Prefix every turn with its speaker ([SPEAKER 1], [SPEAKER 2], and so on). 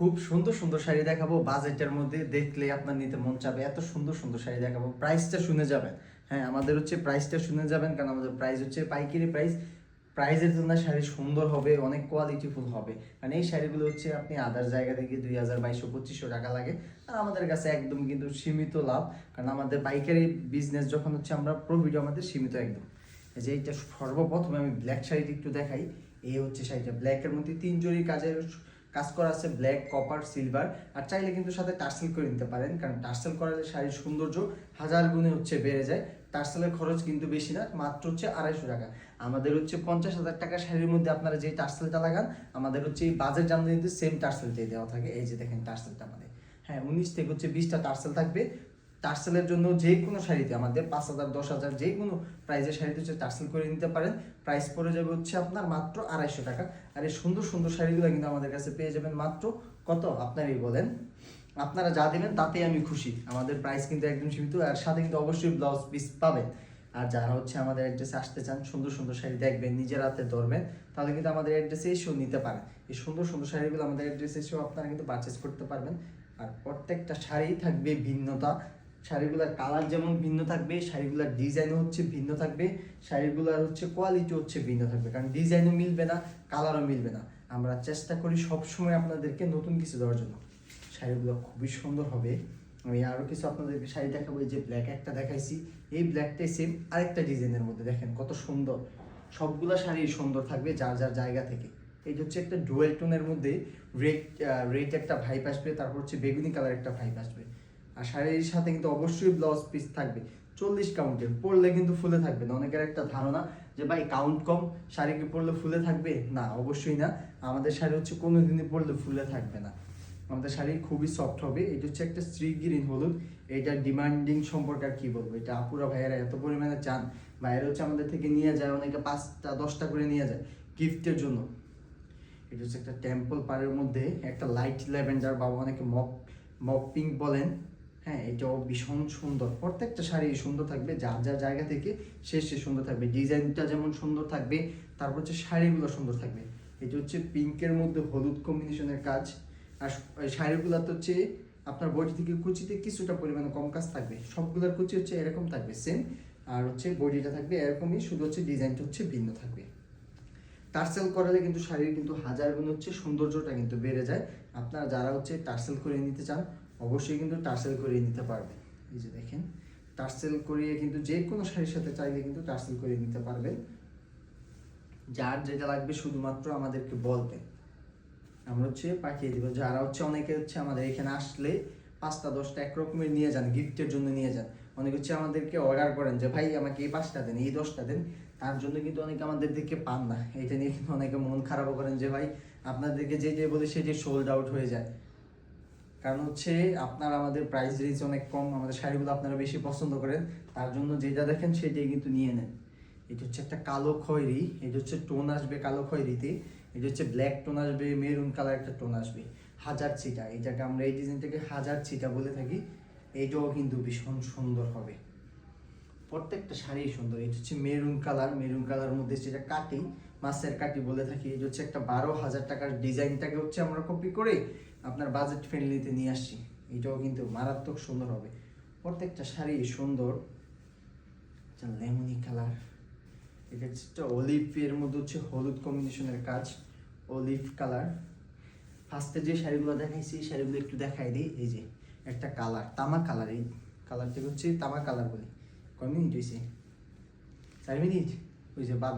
[SPEAKER 1] খুব সুন্দর সুন্দর শাড়ি দেখাবো বাজেটের মধ্যে দেখলে আপনার নিতে মন চাবে, এত সুন্দর সুন্দর শাড়ি দেখাবো প্রাইসটা শুনে যাবেন। হ্যাঁ আমাদের হচ্ছে প্রাইসটা শুনে যাবেন, কারণ আমাদের প্রাইস হচ্ছে পাইকারি প্রাইস প্রাইজের জন্য শাড়ি সুন্দর হবে, অনেক কোয়ালিটিফুল হবে। কারণ এই শাড়িগুলো হচ্ছে আপনি আদার জায়গা থেকে দুই হাজার, বাইশশো, পঁচিশশো টাকা লাগে। আর আমাদের কাছে একদম কিন্তু সীমিত লাভ, কারণ আমাদের পাইকারি বিজনেস যখন হচ্ছে আমরা প্রফিট আমাদের সীমিত একদম। যে এইটা সর্বপ্রথমে আমি ব্ল্যাক শাড়িটা একটু দেখাই। এই হচ্ছে শাড়িটা ব্ল্যাকের মধ্যে তিন জরি কাজের কাজ করা আছে ব্ল্যাক কপার সিলভার আর চাইলে কিন্তু সাথে টার্সেল করে নিতে পারেন, কারণ টার্সেল করালে শাড়ির সৌন্দর্য হাজার গুণে হচ্ছে বেড়ে যায়। টার্সেলের খরচ কিন্তু বেশি না, মাত্র হচ্ছে আড়াইশো টাকা। আমাদের হচ্ছে পঞ্চাশ হাজার টাকা শাড়ির মধ্যে আপনারা যে টার্সেলটা লাগান, আমাদের হচ্ছে এই বাজেট কিন্তু সেম টার্সেলটাই দেওয়া থাকে। এই যে দেখেন টার্সেলটা আমাদের। হ্যাঁ উনিশ থেকে হচ্ছে বিশটা টার্সেল থাকবে। টার্সেলের জন্য যে কোনো শাড়িতে আমাদের পাঁচ হাজার, দশ হাজার যে কোনো প্রাইজের শাড়িতে হচ্ছে টার্সেল করে নিতে পারেন। প্রাইস পড়ে যাবে হচ্ছে আপনার মাত্র আড়াইশো টাকা। আর এই সুন্দর সুন্দর শাড়িগুলো কিন্তু আমাদের কাছে পেয়ে যাবেন মাত্র কত? আপনারই বলেন। আপনারা যা দেবেন তাতেই আমি খুশি। আমাদের প্রাইস কিন্তু একদম সীমিত আর সাথে কিন্তু অবশ্যই ব্লাউজ পিস পাবেন। আর যারা হচ্ছে আমাদের অ্যাড্রেসে আসতে চান, সুন্দর সুন্দর শাড়ি দেখবেন, নিজের হাতে ধরবেন, তাহলে কিন্তু আমাদের অ্যাড্রেসে এসেও নিতে পারেন। এই সুন্দর সুন্দর শাড়িগুলো আমাদের অ্যাড্রেসে এসেও আপনারা কিন্তু পারচেস করতে পারবেন। আর প্রত্যেকটা শাড়ি থাকবে ভিন্নতা। শাড়িগুলোর কালার যেমন ভিন্ন থাকবে, শাড়িগুলোর ডিজাইনও হচ্ছে ভিন্ন থাকবে, শাড়িগুলোর হচ্ছে কোয়ালিটি হচ্ছে ভিন্ন থাকবে। কারণ ডিজাইনও মিলবে না কালারও মিলবে না। আমরা চেষ্টা করি সবসময় আপনাদেরকে নতুন কিছু দেওয়ার জন্য। শাড়িগুলো খুবই সুন্দর হবে। আমি আরও কিছু আপনাদেরকে শাড়ি দেখাবো যে ব্ল্যাক একটা দেখাইছি। এই ব্ল্যাকটাই সেম আরেকটা ডিজাইনের মধ্যে, দেখেন কত সুন্দর। সবগুলো শাড়ি সুন্দর থাকবে যার যার জায়গা থেকে। এই হচ্ছে একটা ডুয়েল টোনের মধ্যে রেড রেড একটা ভাইপ আসবে, তারপর হচ্ছে বেগুনি কালার একটা ভাইপ আসবে। আর শাড়ির সাথে কিন্তু অবশ্যই ব্লাউজ পিস থাকবে। চল্লিশ কাউন্টের পড়লে কিন্তু ফুলে থাকবে না। অনেকের একটা ধারণা যে, ভাই কাউন্ট কম, শাড়ি কি পরলে ফুলে থাকবে? না, অবশ্যই না। আমাদের শাড়ি হচ্ছে কোনো দিনই পরলে ফুলে থাকবে না। আমাদের শাড়ি খুবই সফট হবে। এটা হচ্ছে একটা শ্রী গ্রিন হলুদ। এটা ডিমান্ডিং সম্পর্কে আর কি বলব? এটা আপুরা ভাইয়েরা এত পরিমাণে চান। ভাইয়েরা হচ্ছে আমাদের থেকে নিয়ে যায়, অনেকে পাঁচটা, দশটা করে নিয়ে যায় গিফটের জন্য। এটা হচ্ছে একটা টেম্পল পাড়ের মধ্যে একটা লাইট ল্যাভেন্ডার বা অনেকে মপ মপ পিঙ্ক বলেন। হ্যাঁ এটাও ভীষণ সুন্দর। প্রত্যেকটা শাড়ি সুন্দর থাকবে, যার যার জায়গা থেকে সে সে সুন্দর থাকবে। ডিজাইনটা যেমন সুন্দর থাকবে, তারপর হচ্ছে শাড়িগুলো সুন্দর থাকবে। এটা হচ্ছে পিঙ্কের মধ্যে হলুদ কম্বিনেশনের কাজ, আর শাড়িগুলোতে হচ্ছে আপনার বডি থেকে কুচিতে কিছুটা পরিমাণে কম কাজ থাকবে। সবগুলোর কুচি হচ্ছে এরকম থাকবে সেম আর হচ্ছে বডিটা থাকবে এরকমই, শুধু হচ্ছে ডিজাইনটা হচ্ছে ভিন্ন থাকবে। টার্সেল করালে কিন্তু শাড়ির কিন্তু হাজার গুণ হচ্ছে সৌন্দর্যটা কিন্তু বেড়ে যায়। আপনারা যারা হচ্ছে টার্সেল করে নিতে চান অবশ্যই কিন্তু টার্সেল করিয়ে নিতে পারবেন এই যে দেখেন, টার্সেল করিয়ে কিন্তু যে কোনো শাড়ির সাথে চাইলে কিন্তু টার্সেল করিয়ে নিতে পারবেন যার যেটা লাগবে শুধুমাত্র আমাদেরকে বলবেন আমরা হচ্ছে পাঠিয়ে দিব। যারা হচ্ছে অনেকে হচ্ছে আমাদের এখানে আসলে পাঁচটা, দশটা একরকমের নিয়ে যান, গিফটের জন্য নিয়ে যান। অনেকে হচ্ছে আমাদেরকে অর্ডার করেন যে, ভাই, আমাকে এই পাঁচটা দেন, এই দশটা দেন। তার জন্য কিন্তু অনেকে আমাদের দিকে পান না। এটা নিয়ে কিন্তু অনেকে মন খারাপও করেন যে, ভাই, আপনাদেরকে যে যে বলে সে যে সোল্ড আউট হয়ে যায়। কারণ হচ্ছে আপনার আমাদের প্রাইস রেঞ্জ অনেক কম, আমাদের শাড়িগুলো আপনারা বেশি পছন্দ করেন, তার জন্য যেটা দেখেন সেটাই কিন্তু নিয়ে নেন। এটা হচ্ছে একটা কালো খয়েরি, এটা হচ্ছে টোন আসবে কালো খয়েরিতে, এটা হচ্ছে ব্ল্যাক টোন আসবে মেরুন কালার একটা টোন আসবে। হাজার চিটা এটাকে আমরা এই ডিজাইনটাকে হাজার চিটা বলে থাকি এইটাও কিন্তু ভীষণ সুন্দর হবে। প্রত্যেকটা শাড়ি সুন্দর, এটা হচ্ছে মেরুন কালার মেরুন কালার মধ্যে যেটা কাটি, মাছের কাটি বলে থাকি, এটা হচ্ছে একটা বারো হাজার টাকার ডিজাইনটাকে হচ্ছে আমরা কপি করে আপনার বাজেট ফ্রেন্ডলিতে নিয়ে আসছি। এটাও কিন্তু মারাত্মক সুন্দর হবে। প্রত্যেকটা শাড়ি সুন্দর। লেমনি কালার এটা অলিভের মধ্যে হচ্ছে হলুদ কম্বিনেশনের কাজ। অলিভ কালার ফার্স্টে যে শাড়িগুলো দেখাইছি, এই শাড়িগুলো একটু দেখাই দিই। এই যে, একটা কালার তামা কালার এই কালারটা হচ্ছে তামা কালার বলি। কয় মিনিট হয়েছে চার মিনিট ওই যে বাদ